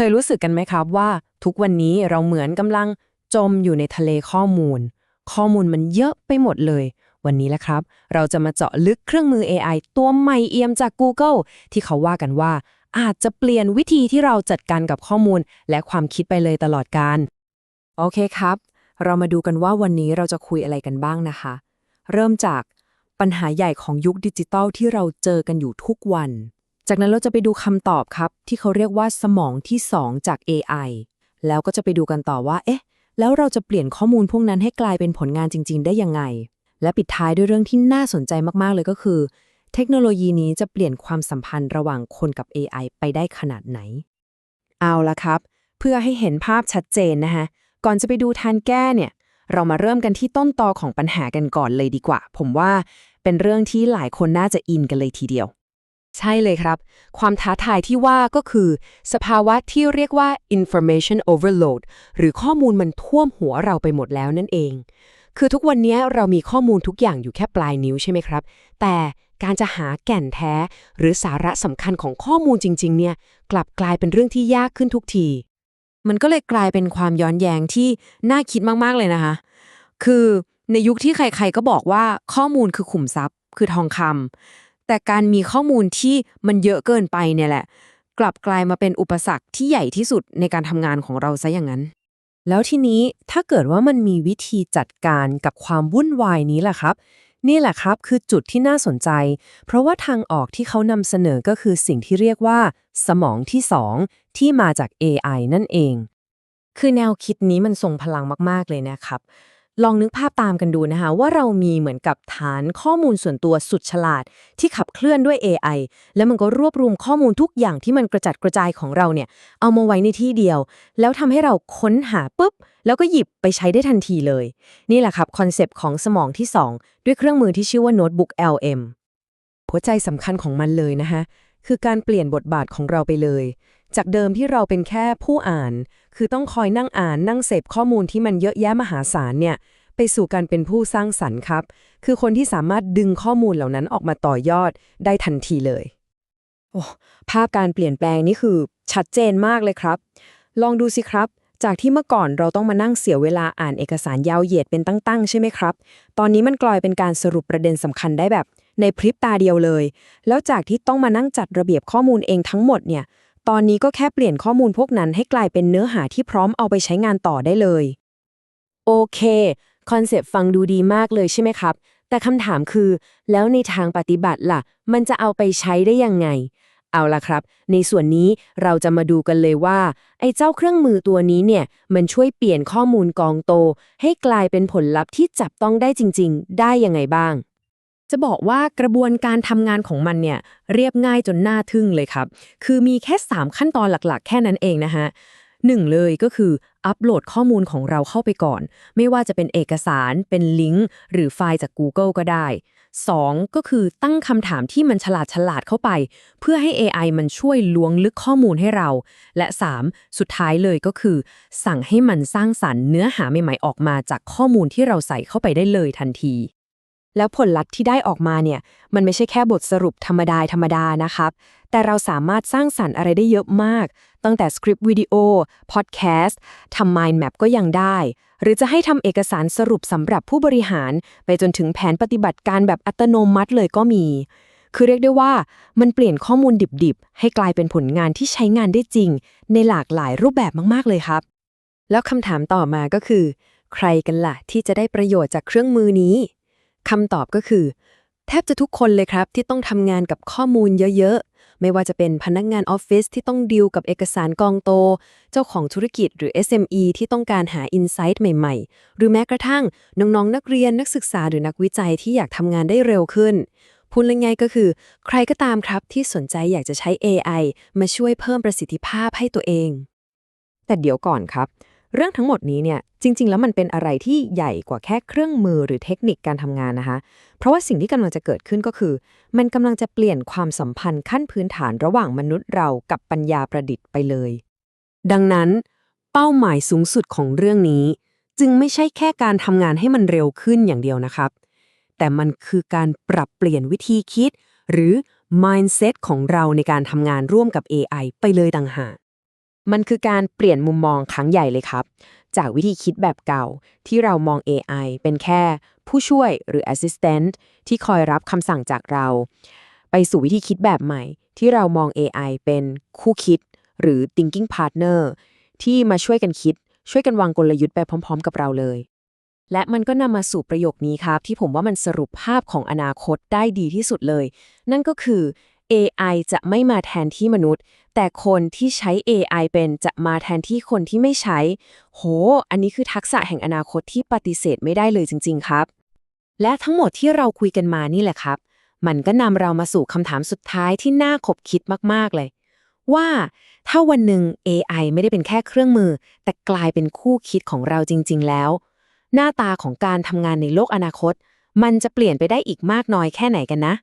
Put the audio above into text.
เคยรู้สึกกันไหมครับว่าทุกวันนี้เราเหมือนกำลังจมอยู่ในทะเลข้อมูล ข้อมูลมันเยอะไปหมดเลย วันนี้แหละครับ เราจะมาเจาะลึกเครื่องมือ AI ตัวใหม่เอี่ยมจาก Google ที่เขาว่ากันว่า อาจจะเปลี่ยนวิธีที่เราจัดการกับข้อมูล และความคิดไปเลยตลอดการ โอเคครับ เรามาดูกันว่าวันนี้เราจะคุยอะไรกันบ้างนะคะ เริ่มจากปัญหาใหญ่ของยุคดิจิทัลที่เราเจอกันอยู่ทุกวัน จากนั้นเราจะไปดูคำตอบครับ ที่เขาเรียกว่าสมองที่ 2 จาก AI แล้วก็จะไปดูกันต่อว่า เอ๊ะ แล้วเราจะเปลี่ยนข้อมูลพวกนั้นให้กลายเป็นผลงานจริง ๆ ได้ยังไง และปิดท้ายด้วยเรื่องที่น่าสนใจมากๆเลยก็คือ เทคโนโลยีนี้จะเปลี่ยนความสัมพันธ์ระหว่างคนกับ AI ไปได้ขนาดไหน เอาละครับ เพื่อให้เห็นภาพชัดเจนนะคะก่อนจะไปดูทางแก้เนี่ย เรามาเริ่มกันที่ต้นตอของปัญหากันก่อนเลยดีกว่า ผมว่าเป็นเรื่องที่หลายคนน่าจะอินกันเลยทีเดียว ใช่เลยครับ ความท้าทายที่ว่าก็คือ สภาวะที่เรียกว่า information overload หรือข้อมูลมันท่วมหัวเราไปหมดแล้วนั่นเอง คือทุกวันนี้เรามีข้อมูลทุกอย่างอยู่แค่ปลายนิ้วใช่ไหมครับ แต่การจะหาแก่นแท้ หรือสาระสำคัญของข้อมูลจริง ๆ เนี่ย กลับกลายเป็นเรื่องที่ยากขึ้นทุกที มันก็เลยกลายเป็นความย้อนแย้งที่น่าคิดมาก ๆ เลยนะคะ คือในยุคที่ใครๆก็บอกว่าข้อมูลคือขุมทรัพย์ คือทองคำ แต่การมีข้อมูลที่มันเยอะเกินไปเนี่ยแหละ กลับกลายมาเป็นอุปสรรคที่ใหญ่ที่สุดในการทำงานของเราซะอย่างนั้น แล้วทีนี้ถ้าเกิดว่ามันมีวิธีจัดการกับความวุ่นวายนี้แหละครับ นี่แหละครับคือจุดที่น่าสนใจ เพราะว่าทางออกที่เขานำเสนอก็คือสิ่งที่เรียกว่า สมองที่2ที่มาจาก AI นั่นเอง คือแนวคิดนี้มันทรงพลังมาก ๆ เลยนะครับ ลองนึกภาพตามกันดูนะคะว่าเรามีเหมือนกับฐานข้อมูลส่วนตัวสุดฉลาด ที่ขับเคลื่อนด้วย AI แล้วมันก็รวบรวมข้อมูลทุกอย่างที่มันกระจัดกระจายของเราเนี่ยเอามาไว้ในที่เดียว แล้วทำให้เราค้นหาปุ๊บ แล้วก็หยิบไปใช้ได้ทันทีเลย นี่แหละครับคอนเซปต์ของสมองที่ 2 ด้วยเครื่องมือที่ชื่อว่าโน้ตบุ๊ก LM หัวใจสำคัญของมันเลยนะคะคือการเปลี่ยนบทบาทของเราไปเลย จากเดิมที่เราเป็นแค่ผู้อ่าน คือต้องคอยนั่งอ่านนั่งเสพข้อมูลที่มันเยอะแยะมหาศาลเนี่ยไปสู่การเป็นผู้สร้างสรรค์ครับ คือคนที่สามารถดึงข้อมูลเหล่านั้นออกมาต่อยอดได้ทันทีเลยโอ้ภาพการเปลี่ยนแปลงนี่คือชัดเจนมากเลยครับ ลองดูสิครับ จากที่เมื่อก่อนเราต้องมานั่งเสียเวลาอ่านเอกสารยาวเหยียดเป็นตั้งๆ ใช่ไหมครับ ตอนนี้มันกลายเป็นการสรุปประเด็นสำคัญได้แบบ ในพริบตาเดียวเลย แล้วจากที่ต้องมานั่งจัดระเบียบข้อมูลเองทั้งหมดเนี่ย ตอนนี้ก็แค่เปลี่ยนข้อมูลพวกนั้นให้กลายเป็นเนื้อหาที่พร้อมเอาไปใช้งานต่อได้เลย โอเค คอนเซปต์ฟังดูดีมากเลยใช่ไหมครับ แต่คำถามคือ แล้วในทางปฏิบัติล่ะ มันจะเอาไปใช้ได้ยังไง เอาล่ะครับ ในส่วนนี้เราจะมาดูกันเลยว่า ไอ้เจ้าเครื่องมือตัวนี้เนี่ย มันช่วยเปลี่ยนข้อมูลกองโต ให้กลายเป็นผลลัพธ์ที่จับต้องได้จริง ๆ ได้ยังไงบ้าง จะบอกว่ากระบวนการทำงานของมันเนี่ยเรียบง่ายจนน่าทึ่งเลยครับ คือมีแค่ 3 ขั้นตอนหลักๆ แค่นั้นเองนะฮะหนึ่งเลยก็คืออัปโหลดข้อมูลของเราเข้าไปก่อน ไม่ว่าจะเป็นเอกสาร เป็นลิงก์ หรือไฟล์จาก Google ก็ได้ 2. ก็คือตั้งคำถามที่มันฉลาดฉลาดเข้าไป เพื่อให้ AI มันช่วยล้วงลึกข้อมูลให้เรา และ 3. สุดท้ายเลยก็คือ สั่งให้มันสร้างสรรค์เนื้อหาใหม่ๆออกมาจากข้อมูลที่เราใส่เข้าไปได้เลยทันที แล้วผลลัพธ์ที่ได้ออกมาเนี่ยมันไม่ใช่แค่บทสรุปธรรมดาธรรมดานะครับ แต่เราสามารถสร้างสรรค์อะไรได้เยอะมาก ตั้งแต่สคริปต์วิดีโอพอดแคสต์ทำ Mind Map ก็ยังได้ หรือจะให้ทำเอกสารสรุปสำหรับผู้บริหาร ไปจนถึงแผนปฏิบัติการแบบอัตโนมัติเลยก็มี คือเรียกได้ว่ามันเปลี่ยนข้อมูลดิบๆ ให้กลายเป็นผลงานที่ใช้งานได้จริง ในหลากหลายรูปแบบมากๆเลยครับ แล้วคำถามต่อมาก็คือ ใครกันล่ะที่จะได้ประโยชน์จากเครื่องมือนี้ คำตอบก็คือ แทบจะทุกคนเลยครับที่ต้องทำงานกับข้อมูลเยอะๆ ไม่ว่าจะเป็นพนักงานออฟฟิศที่ต้องดีลกับเอกสารกองโต เจ้าของธุรกิจหรือ SME ที่ต้องการหาอินไซต์ใหม่ๆ หรือแม้กระทั่งน้องๆ นักเรียนนักศึกษาหรือนักวิจัยที่อยากทำงานได้เร็วขึ้นพูดง่ายๆก็คือ ใครก็ตามครับที่สนใจอยากจะใช้ AI มาช่วยเพิ่มประสิทธิภาพให้ตัวเอง แต่เดี๋ยวก่อนครับ เรื่องทั้งหมดนี้เนี่ยจริง ๆ แล้วมันเป็นอะไรที่ใหญ่กว่าแค่เครื่องมือหรือเทคนิคการทำงานนะคะ เพราะว่าสิ่งที่กำลังจะเกิดขึ้นก็คือ มันกำลังจะเปลี่ยนความสัมพันธ์ขั้นพื้นฐานระหว่างมนุษย์เรากับปัญญาประดิษฐ์ไปเลย ดังนั้นเป้าหมายสูงสุดของเรื่องนี้ จึงไม่ใช่แค่การทำงานให้มันเร็วขึ้นอย่างเดียวนะครับ แต่มันคือการปรับเปลี่ยนวิธีคิด หรือ mindset ของเราในการทำงานร่วมกับ AI ไปเลยต่างหาก มันคือการเปลี่ยนมุมมองครั้งใหญ่เลยครับ จากวิธีคิดแบบเก่าที่เรามอง AI เป็นแค่ผู้ช่วยหรือ assistant ที่คอยรับคำสั่งจากเรา ไปสู่วิธีคิดแบบใหม่ ที่เรามอง AI เป็นคู่คิด หรือ thinking partner ที่มาช่วยกันคิด ช่วยกันวางกลยุทธ์ไปพร้อม ๆ กับเราเลย และมันก็นำมาสู่ประโยคนี้ครับ ที่ผมว่ามันสรุปภาพของอนาคตได้ดีที่สุดเลย นั่นก็คือ AI จะไม่มาแทนที่มนุษย์ แต่คนที่ใช้ AI เป็นจะมาแทนที่คนที่ไม่ใช้ โห อันนี้คือทักษะแห่งอนาคตที่ปฏิเสธไม่ได้เลยจริง ๆ ครับ และทั้งหมดที่เราคุยกันมานี่แหละครับ มันก็นำเรามาสู่คำถามสุดท้ายที่น่าขบคิดมากๆเลย ว่าถ้าวันหนึ่ง AI ไม่ได้เป็นแค่เครื่องมือ แต่กลายเป็นคู่คิดของเราจริง ๆ แล้ว หน้าตาของการทำงานในโลกอนาคต มันจะเปลี่ยนไปได้อีกมากน้อยแค่ไหนกันนะ